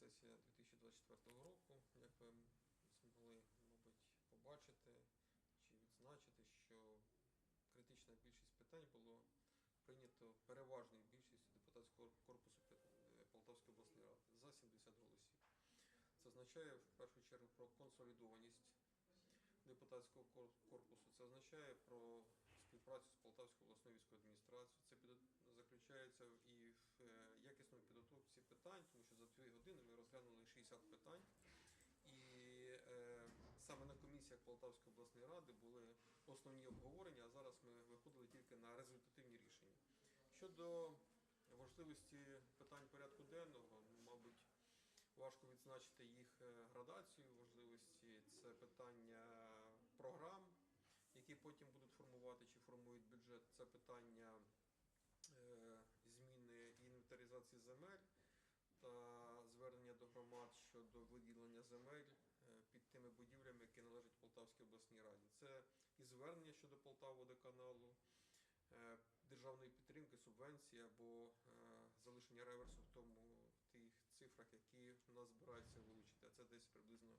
сесія 2024 року. Як ви змогли, мабуть, побачити чи відзначити, що критична більшість питань було прийнято переважною більшістю депутатського корпусу е, Полтавської обласної ради за 70 голосів. Це означає в першу чергу про консолідованість депутатського корпусу. Це означає про співпрацю з Полтавською обласною військовою адміністрацією. Це заключається і в е, якісному підготовці питань, тому що за дві години ми розглянули 60 питань. І е, саме на комісіях Полтавської обласної ради були основні обговорення, а зараз ми виходили тільки на результативні рішення. Щодо важливості питань порядку денного, ну, мабуть, важко відзначити їх е, градацію важливості. Це питання програм, які потім будуть формувати чи формують бюджет. Це питання інвентаризації земель та звернення до громад щодо виділення земель е, під тими будівлями, які належать Полтавській обласній раді. Це і звернення щодо Полтаводоканалу, е, державної підтримки, субвенції або е, залишення реверсу в тому в тих цифрах, які нас збираються вилучити. А це десь приблизно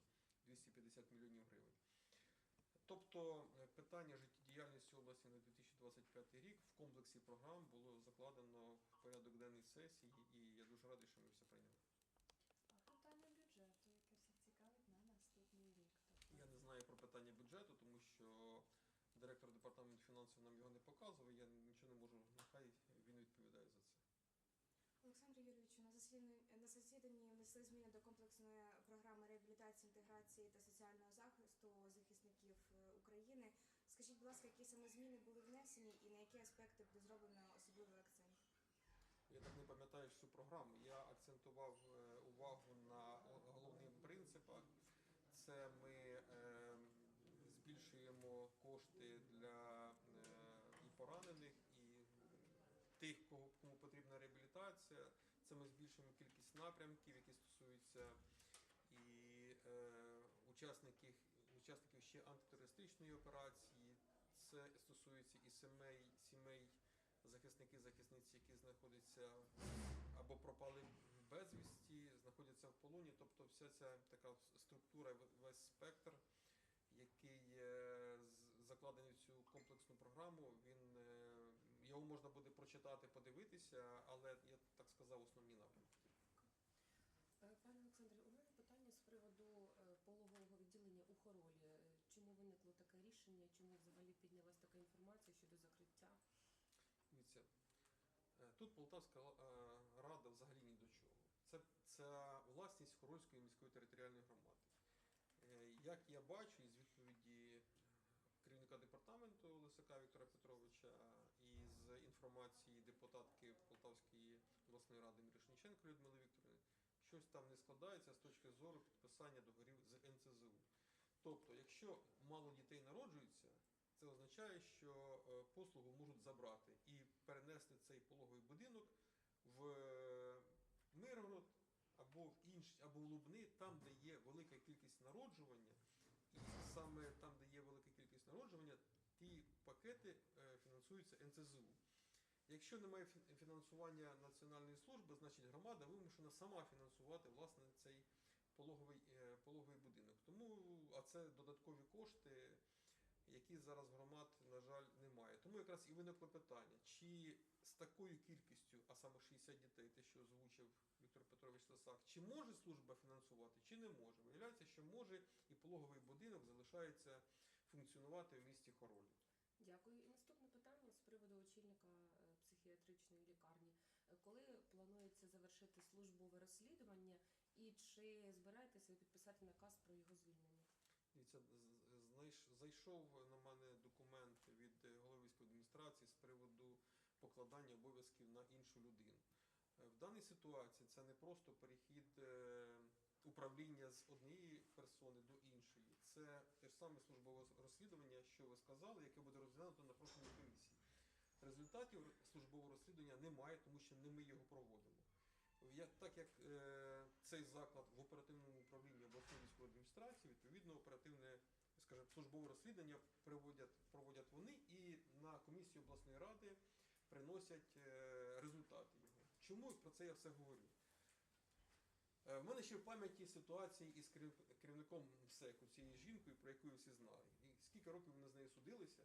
250 мільйонів гривень. Тобто питання життєдіяльності області на 2025 рік в комплексі програм було порядок денний сесії, і я дуже радий, що ми все прийняли. А питання бюджету, яке всіх цікавить на наступний рік. Тобто, Я не знаю про питання бюджету, тому що директор департаменту фінансів нам його не показував. Я нічого не можу. Нехай він відповідає за це. Олександр Юрійовичу, на засіданні на засіданні внесли зміни до комплексної програми реабілітації, інтеграції та соціального захисту захисників е, України. Скажіть, будь ласка, які саме зміни були внесені і на які аспекти буде зроблено особливий акцент? Я так не пам'ятаю всю програму. Я акцентував е, увагу на головних принципах. Це ми е, збільшуємо кошти для е, і поранених, і тих, кому потрібна реабілітація. Це ми збільшуємо кількість напрямків, які стосуються і учасників, учасників ще антитерористичної операції. Це стосується і сімей, сімей захисники, захисниці, які знаходяться або пропали безвісті, знаходяться в полоні. Тобто вся ця така структура, весь спектр, який закладений в цю комплексну програму, він е, його можна буде прочитати, подивитися, але я так сказав, основні напрямки. Е, Пане Олександре, у мене питання з приводу е, пологового відділення у Хоролі. Чому виникло таке рішення? Чому взагалі піднялась така інформація щодо закриття? Тут Полтавська е, рада взагалі ні до чого. Це, це власність Хорольської міської територіальної громади. Е, Як я бачу із відповіді керівника департаменту Лисака Віктора Петровича і з інформації депутатки Полтавської обласної ради Мірошніченко Людмили Вікторівни, щось там не складається з точки зору підписання договорів з НЦЗУ. Тобто, якщо мало дітей народжується, це означає, що е, послугу можуть забрати і перенести цей пологовий будинок в Миргород або в інші, або в Лубни, там, де є велика кількість народжування, і саме там, де є велика кількість народжування, ті пакети е, фінансуються НЦЗУ. Якщо немає фінансування національної служби, значить громада вимушена сама фінансувати власне цей пологовий, е, пологовий будинок. Тому, а це додаткові кошти, які зараз громад, на жаль, немає. Тому якраз і виникло питання, чи з такою кількістю, а саме 60 дітей, те, що озвучив Віктор Петрович Лисак, чи може служба фінансувати, чи не може. Виявляється, що може, і пологовий будинок залишається функціонувати в місті Хоролі. Дякую. І наступне питання з приводу очільника е, психіатричної лікарні. Е, Коли планується завершити службове розслідування і чи збираєтеся підписати наказ про його звільнення? Дивіться, зайшов на мене документ від е, голови адміністрації з приводу покладання обов'язків на іншу людину. Е, В даній ситуації це не просто перехід е, управління з однієї персони до іншої. Це те ж саме службове розслідування, що ви сказали, яке буде розглянуто на профільній комісії. Результатів службового розслідування немає, тому що не ми його проводимо. Так як цей заклад в оперативному управлінні обласної військової адміністрації, відповідно, оперативне скажімо, службове розслідування проводять, проводять вони і на комісію обласної ради приносять е, результати його. Чому про це я все говорю? Е, В мене ще в пам'яті ситуації із керівником МСЕКу, цією жінкою, про яку всі знали. І скільки років вони з нею судилися,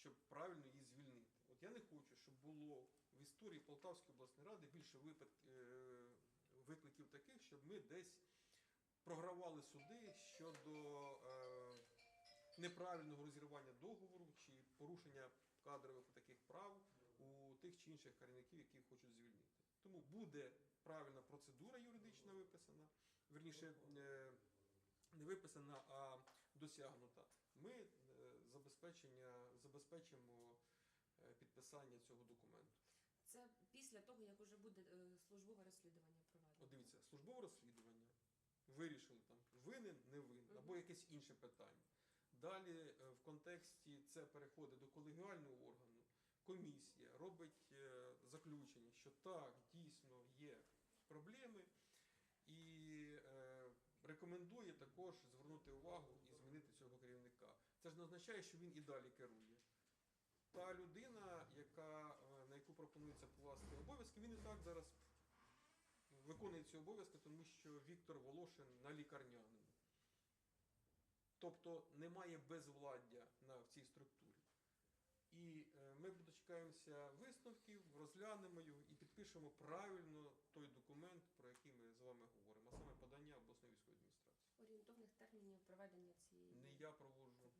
щоб правильно її звільнити. От я не хочу, щоб було в історії Полтавської обласної ради більше е, викликів таких, щоб ми десь програвали суди щодо неправильного розірвання договору чи порушення кадрових таких прав у тих чи інших керівників, які хочуть звільнити. Тому буде правильна процедура юридична виписана, верніше е, не виписана, а досягнута. Ми е, забезпечення, забезпечимо е, підписання цього документу. Це після того, як вже буде службове розслідування проведено. Дивіться, службове розслідування вирішили там винен, не винен, або якесь інше питання. Далі е, в контексті це переходить до колегіального органу. Комісія робить е, заключення, що так, дійсно є проблеми, і е, рекомендує також звернути увагу і змінити цього керівника. Це ж не означає, що він і далі керує. Та людина, яка, на яку пропонується покласти обов'язки, він і так зараз виконує ці обов'язки, тому що Віктор Волошин на лікарняному. Тобто немає безвладдя на, в цій структурі. І е, ми дочекаємося висновків, розглянемо його і підпишемо правильно той документ, про який ми з вами говоримо, а саме подання обласної військової адміністрації. Орієнтовних термінів проведення цієї Не я проводжу